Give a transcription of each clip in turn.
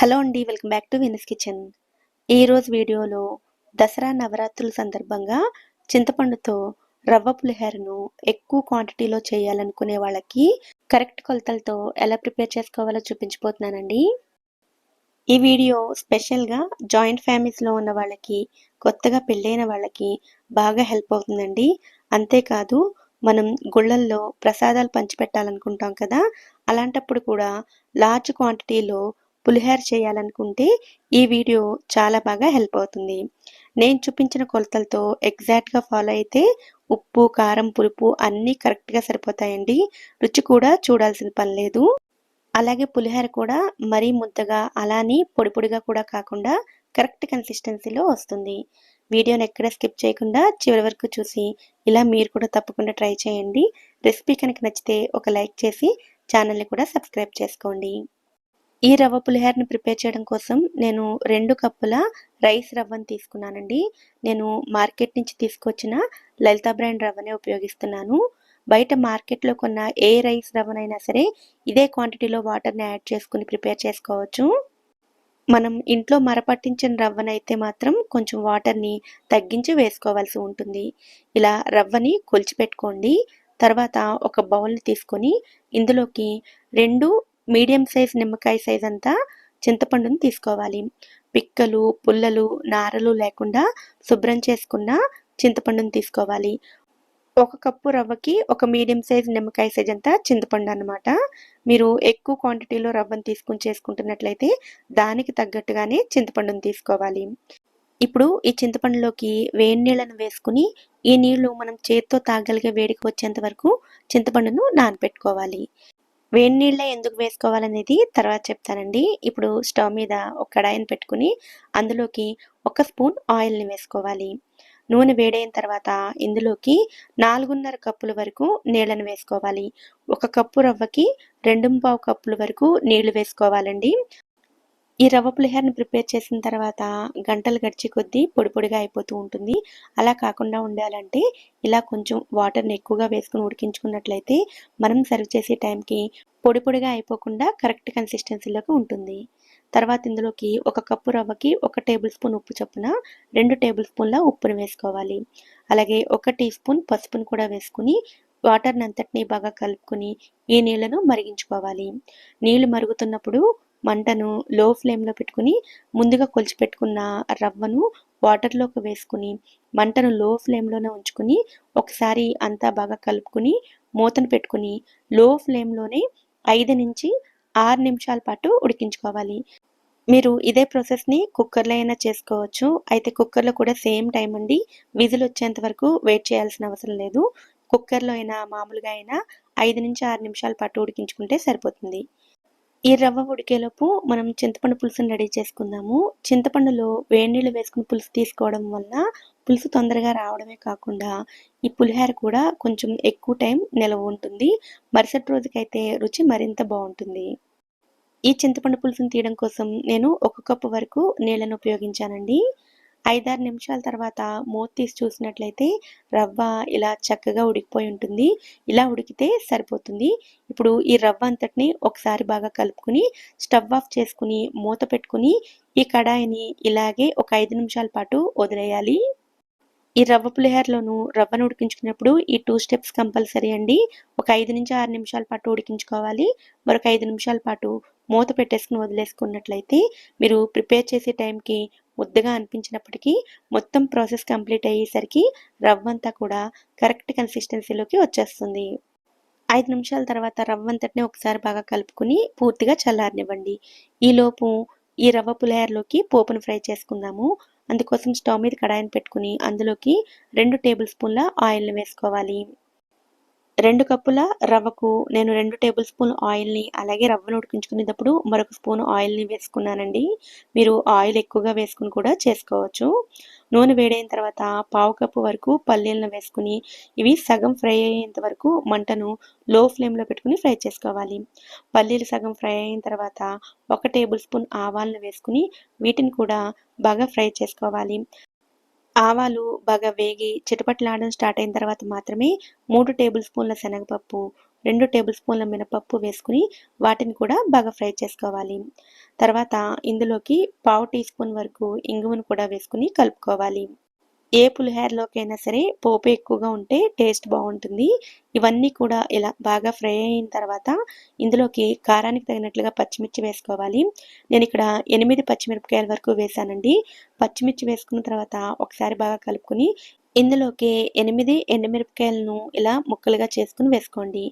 Hello అండి welcome back to Venus kitchen. ఈరోజు వీడియోలో దసరా నవరాత్రుల సందర్భంగా చింతపండుతో రవ్వ పులిహోరను ఎక్కువ క్వాంటిటీలో చేయాలనుకునే వాళ్ళకి కరెక్ట్ కొలతలతో ఎలా ప్రిపేర్ చేసుకోవాలో చూపించిపోతున్నానండి ఈ వీడియో స్పెషల్గా జాయింట్ ఫ్యామిలీస్లో ఉన్న వాళ్ళకి కొత్తగా పెళ్ళైన వాళ్ళకి బాగా హెల్ప్ అవుతుందండి. అంతేకాదు మనం గుళ్ళల్లో ప్రసాదాలు పంచిపెట్టాలనుకుంటాం కదా అలాంటప్పుడు కూడా లార్జ్ క్వాంటిటీలో పులిహోర చేయాలనుకుంటే ఈ వీడియో చాలా బాగా హెల్ప్ అవుతుంది. నేను చూపించిన కొలతలతో ఎగ్జాక్ట్గా ఫాలో అయితే ఉప్పు కారం పులుపు అన్నీ కరెక్ట్గా సరిపోతాయండి. రుచి కూడా చూడాల్సిన పని లేదు. అలాగే పులిహోర కూడా మరీ ముద్దగా అలాని పొడి పొడిగా కూడా కాకుండా కరెక్ట్ కన్సిస్టెన్సీలో వస్తుంది. వీడియోని ఎక్కడ స్కిప్ చేయకుండా చివరి వరకు చూసి ఇలా మీరు కూడా తప్పకుండా ట్రై చేయండి. రెసిపీ కనుక నచ్చితే ఒక లైక్ చేసి ఛానల్ని కూడా సబ్స్క్రైబ్ చేసుకోండి. ఈ రవ్వ పులిహోరని ప్రిపేర్ చేయడం కోసం నేను రెండు కప్పుల రైస్ రవ్వను తీసుకున్నానండి. నేను మార్కెట్ నుంచి తీసుకొచ్చిన లలితా బ్రాండ్ రవ్వనే ఉపయోగిస్తున్నాను. బయట మార్కెట్లో కొన్న ఏ రైస్ రవ్వనైనా సరే ఇదే క్వాంటిటీలో వాటర్ని యాడ్ చేసుకుని ప్రిపేర్ చేసుకోవచ్చు. మనం ఇంట్లో మరపట్టించిన రవ్వనైతే మాత్రం కొంచెం వాటర్ని తగ్గించి వేసుకోవాల్సి ఉంటుంది. ఇలా రవ్వని కొలిచిపెట్టుకోండి. తర్వాత ఒక బౌల్ని తీసుకొని ఇందులోకి రెండు మీడియం సైజ్ నిమ్మకాయ సైజ్ అంతా చింతపండును తీసుకోవాలి. పిక్కలు పుల్లలు నారలు లేకుండా శుభ్రం చేసుకున్న చింతపండును తీసుకోవాలి. ఒక కప్పు రవ్వకి ఒక మీడియం సైజ్ నిమ్మకాయ సైజ్ అంతా చింతపండు అనమాట మీరు ఎక్కువ క్వాంటిటీలో రవ్వను తీసుకుని చేసుకుంటున్నట్లయితే దానికి తగ్గట్టుగానే చింతపండును తీసుకోవాలి. ఇప్పుడు ఈ చింతపండులోకి వేడి నీళ్ళను వేసుకుని ఈ నీళ్ళు మనం చేత్తో తాగలిగే వేడికి వచ్చేంత వరకు చింతపండును నానపెట్టుకోవాలి. వేడి నీళ్ళే ఎందుకు వేసుకోవాలనేది తర్వాత చెప్తానండి. ఇప్పుడు స్టవ్ మీద ఒక కడాయిని పెట్టుకుని అందులోకి ఒక స్పూన్ ఆయిల్ని వేసుకోవాలి. నూనె వేడైన తర్వాత ఇందులోకి నాలుగున్నర కప్పుల వరకు నీళ్ళని వేసుకోవాలి. ఒక కప్పు రవ్వకి రెండు పావు కప్పుల వరకు నీళ్ళు వేసుకోవాలండి. ఈ రవ్వ పులిహోరని ప్రిపేర్ చేసిన తర్వాత గంటలు గడిచి కొద్దీ పొడి పొడిగా అయిపోతూ ఉంటుంది. అలా కాకుండా ఉండాలంటే ఇలా కొంచెం వాటర్ని ఎక్కువగా వేసుకుని ఉడికించుకున్నట్లయితే మనం సర్వ్ చేసే టైంకి పొడి పొడిగా అయిపోకుండా కరెక్ట్ కన్సిస్టెన్సీలోకి ఉంటుంది. తర్వాత ఇందులోకి ఒక కప్పు రవ్వకి ఒక టేబుల్ స్పూన్ ఉప్పు చొప్పున రెండు టేబుల్ స్పూన్ల ఉప్పును వేసుకోవాలి. అలాగే ఒక టీ స్పూన్ పసుపును కూడా వేసుకుని వాటర్ని అంతటినీ బాగా కలుపుకొని ఈ నీళ్ళను మరిగించుకోవాలి. నీళ్ళు మరుగుతున్నప్పుడు మంటను లో ఫ్లేమ్లో పెట్టుకుని ముందుగా కొలిచిపెట్టుకున్న రవ్వను వాటర్లోకి వేసుకుని మంటను లో ఫ్లేమ్లోనే ఉంచుకుని ఒకసారి అంతా బాగా కలుపుకుని మూతను పెట్టుకుని లో ఫ్లేమ్లోనే ఐదు నుంచి ఆరు నిమిషాల పాటు ఉడికించుకోవాలి. మీరు ఇదే ప్రాసెస్ని కుక్కర్లో అయినా చేసుకోవచ్చు. అయితే కుక్కర్లో కూడా సేమ్ టైం అండి. విజిల్ వచ్చేంత వరకు వెయిట్ చేయాల్సిన అవసరం లేదు. కుక్కర్లో అయినా మామూలుగా అయినా ఐదు నుంచి ఆరు నిమిషాల పాటు ఉడికించుకుంటే సరిపోతుంది. ఈ రవ్వ ఉడికేలోపు మనం చింతపండు పులుసుని రెడీ చేసుకుందాము. చింతపండులో వేడి నీళ్ళు వేసుకుని పులుసు తీసుకోవడం వల్ల పులుసు తొందరగా రావడమే కాకుండా ఈ పులిహోర కూడా కొంచెం ఎక్కువ టైం నిలవ ఉంటుంది. మరుసటి రోజుకైతే రుచి మరింత బాగుంటుంది. ఈ చింతపండు పులుసుని తీయడం కోసం నేను ఒక కప్పు వరకు నీళ్ళను ఉపయోగించానండి. ఐదారు నిమిషాల తర్వాత మూత తీసి చూసినట్లయితే రవ్వ ఇలా చక్కగా ఉడికిపోయి ఉంటుంది. ఇలా ఉడికితే సరిపోతుంది. ఇప్పుడు ఈ రవ్వ అంతటిని ఒకసారి బాగా కలుపుకుని స్టవ్ ఆఫ్ చేసుకుని మూత పెట్టుకుని ఈ కడాయిని ఇలాగే ఒక ఐదు నిమిషాల పాటు వదిలేయాలి. ఈ రవ్వ పులిహోరలోను రవ్వను ఉడికించుకున్నప్పుడు ఈ టూ స్టెప్స్ కంపల్సరీ అండి. ఒక ఐదు నుంచి ఆరు నిమిషాల పాటు ఉడికించుకోవాలి. మరొక ఐదు నిమిషాల పాటు మూత పెట్టేసుకుని వదిలేసుకున్నట్లయితే మీరు ప్రిపేర్ చేసే టైంకి ముద్దగా అనిపించినప్పటికీ మొత్తం ప్రాసెస్ కంప్లీట్ అయ్యేసరికి రవ్వ అంతా కూడా కరెక్ట్ కన్సిస్టెన్సీలోకి వచ్చేస్తుంది. ఐదు నిమిషాల తర్వాత రవ్వంతటిని ఒకసారి బాగా కలుపుకుని పూర్తిగా చల్లారనివ్వండి. ఈలోపు ఈ రవ్వ పులిహోరలోకి పోపును ఫ్రై చేసుకుందాము. అందుకోసం స్టవ్ మీద కడాయిని పెట్టుకుని అందులోకి రెండు టేబుల్ స్పూన్ల ఆయిల్ని వేసుకోవాలి. రెండు కప్పుల రవ్వకు నేను రెండు టేబుల్ స్పూన్ ఆయిల్ని అలాగే రవ్వను ఉడికించుకునేటప్పుడు మరొక స్పూన్ ఆయిల్ని వేసుకున్నానండి. మీరు ఆయిల్ ఎక్కువగా వేసుకుని కూడా చేసుకోవచ్చు. నూనె వేడైన తర్వాత పావు కప్పు వరకు పల్లీలను వేసుకుని ఇవి సగం ఫ్రై అయ్యేంత వరకు మంటను లో ఫ్లేమ్లో పెట్టుకుని ఫ్రై చేసుకోవాలి. పల్లీలు సగం ఫ్రై అయిన తర్వాత ఒక టేబుల్ స్పూన్ ఆవాలను వేసుకుని వీటిని కూడా బాగా ఫ్రై చేసుకోవాలి. ఆవాలు బాగా వేగి చిటపట్లాడడం స్టార్ట్ అయిన తర్వాత మాత్రమే మూడు టేబుల్ స్పూన్ల శనగపప్పు రెండు టేబుల్ స్పూన్ల మినపప్పు వేసుకుని వాటిని కూడా బాగా ఫ్రై చేసుకోవాలి. తర్వాత ఇందులోకి పావు టీ స్పూన్ వరకు ఇంగువను కూడా వేసుకుని కలుపుకోవాలి. ఏ పులిహోరలోకైనా సరే పోపు ఎక్కువగా ఉంటే టేస్ట్ బాగుంటుంది. ఇవన్నీ కూడా ఇలా బాగా ఫ్రై అయిన తర్వాత ఇందులోకి కారానికి తగినట్లుగా పచ్చిమిర్చి వేసుకోవాలి. నేను ఇక్కడ ఎనిమిది పచ్చిమిరపకాయల వరకు వేసానండి. పచ్చిమిర్చి వేసుకున్న తర్వాత ఒకసారి బాగా కలుపుకొని ఇందులోకి ఎనిమిది ఎండుమిరపకాయలను ఇలా ముక్కలుగా చేసుకుని వేసుకోండి.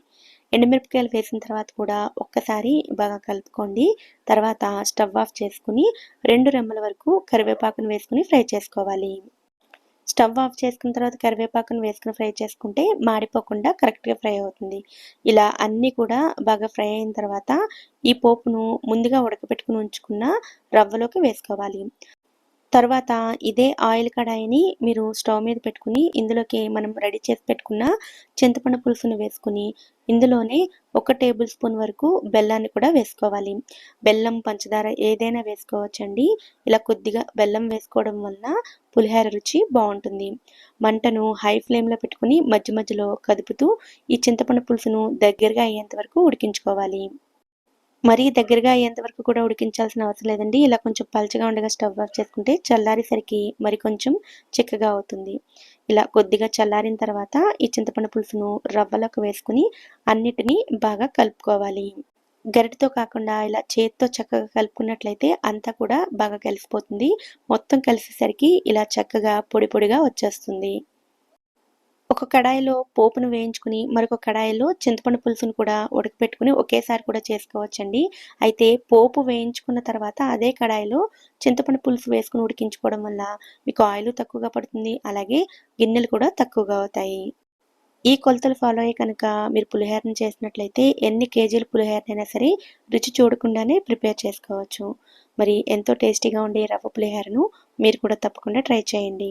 ఎండుమిరపకాయలు వేసిన తర్వాత కూడా ఒక్కసారి బాగా కలుపుకోండి. తర్వాత స్టవ్ ఆఫ్ చేసుకుని రెండు రెమ్మల వరకు కరివేపాకును వేసుకుని ఫ్రై చేసుకోవాలి. స్టవ్ ఆఫ్ చేసుకున్న తర్వాత కరివేపాకును వేసుకుని ఫ్రై చేసుకుంటే మాడిపోకుండా కరెక్ట్గా ఫ్రై అవుతుంది. ఇలా అన్నీ కూడా బాగా ఫ్రై అయిన తర్వాత ఈ పోపును ముందుగా ఉడకబెట్టుకుని ఉంచుకున్న రవ్వలోకి వేసుకోవాలి. తర్వాత ఇదే ఆయిల్ కడాయిని మీరు స్టవ్ మీద పెట్టుకుని ఇందులోకి మనం రెడీ చేసి పెట్టుకున్న చింతపండు పులుసును వేసుకుని ఇందులోనే ఒక టేబుల్ స్పూన్ వరకు బెల్లాన్ని కూడా వేసుకోవాలి. బెల్లం పంచదార ఏదైనా వేసుకోవచ్చండి. ఇలా కొద్దిగా బెల్లం వేసుకోవడం వలన పులిహోర రుచి బాగుంటుంది. మంటను హై ఫ్లేమ్లో పెట్టుకుని మధ్య మధ్యలో కదుపుతూ ఈ చింతపండు పులుసును దగ్గరగా అయ్యేంత వరకు ఉడికించుకోవాలి. మరీ దగ్గరగా అయ్యేంతవరకు కూడా ఉడికించాల్సిన అవసరం లేదండి. ఇలా కొంచెం పలచగా ఉండగా స్టవ్ ఆఫ్ చేసుకుంటే చల్లారేసరికి మరి కొంచెం చిక్కగా అవుతుంది. ఇలా కొద్దిగా చల్లారిన తర్వాత ఈ చింతపండు పులుసును రవ్వలోకి వేసుకుని అన్నిటినీ బాగా కలుపుకోవాలి. గరిటతో కాకుండా ఇలా చేతితో చక్కగా కలుపుకున్నట్లయితే అంతా కూడా బాగా కలిసిపోతుంది. మొత్తం కలిసేసరికి ఇలా చక్కగా పొడి పొడిగా వచ్చేస్తుంది. ఒక కడాయిలో పోపును వేయించుకుని మరొక కడాయిలో చింతపండు పులుసును కూడా ఉడకపెట్టుకుని ఒకేసారి కూడా చేసుకోవచ్చండి. అయితే పోపు వేయించుకున్న తర్వాత అదే కడాయిలో చింతపండు పులుసు వేసుకుని ఉడికించుకోవడం వల్ల మీకు ఆయిల్ తక్కువగా పడుతుంది అలాగే గిన్నెలు కూడా తక్కువగా అవుతాయి. ఈ కొలతలు ఫాలో అయ్యి కనుక మీరు పులిహోరను చేసినట్లయితే ఎన్ని కేజీల పులిహోరనైనా సరే రుచి చూడకుండానే ప్రిపేర్ చేసుకోవచ్చు. మరి ఎంతో టేస్టీగా ఉండే రవ్వ పులిహోరను మీరు కూడా తప్పకుండా ట్రై చేయండి.